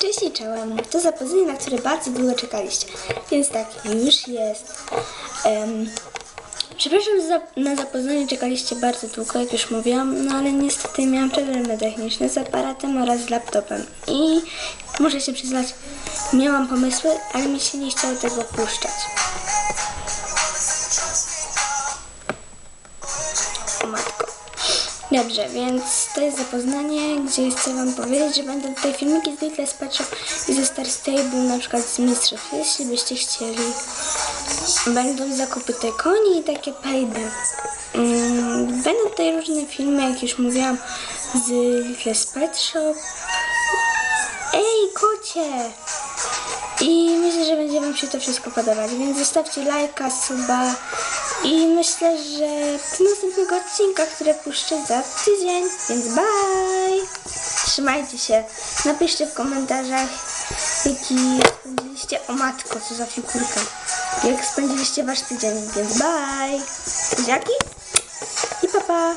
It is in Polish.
Cześć i czołem. To zapoznanie, na które bardzo długo czekaliście. Więc tak, już jest. Em, przepraszam, za, na zapoznanie czekaliście bardzo długo, jak już mówiłam, no ale niestety miałam problemy techniczne z aparatem oraz z laptopem. I muszę się przyznać, miałam pomysły, ale mi się nie chciało tego puszczać. O matko. Dobrze, więc to jest zapoznanie, gdzie chcę Wam powiedzieć, że będą tutaj filmiki zwykle z Shop i ze Star Stable, na przykład z Mistrzów, jeśli byście chcieli. Będą zakupy tej koni i takie payday. Mm, Będą tutaj różne filmy, jak już mówiłam, z Little. Ej, kocie! I będzie Wam się to wszystko podobać, więc zostawcie lajka, suba i myślę, że do następnego odcinka, które puszczę za tydzień, więc bye! Trzymajcie się, napiszcie w komentarzach, jaki spędziliście, o matko, co za figurka, jak spędziliście Wasz tydzień, więc bye! Buziaki i pa pa!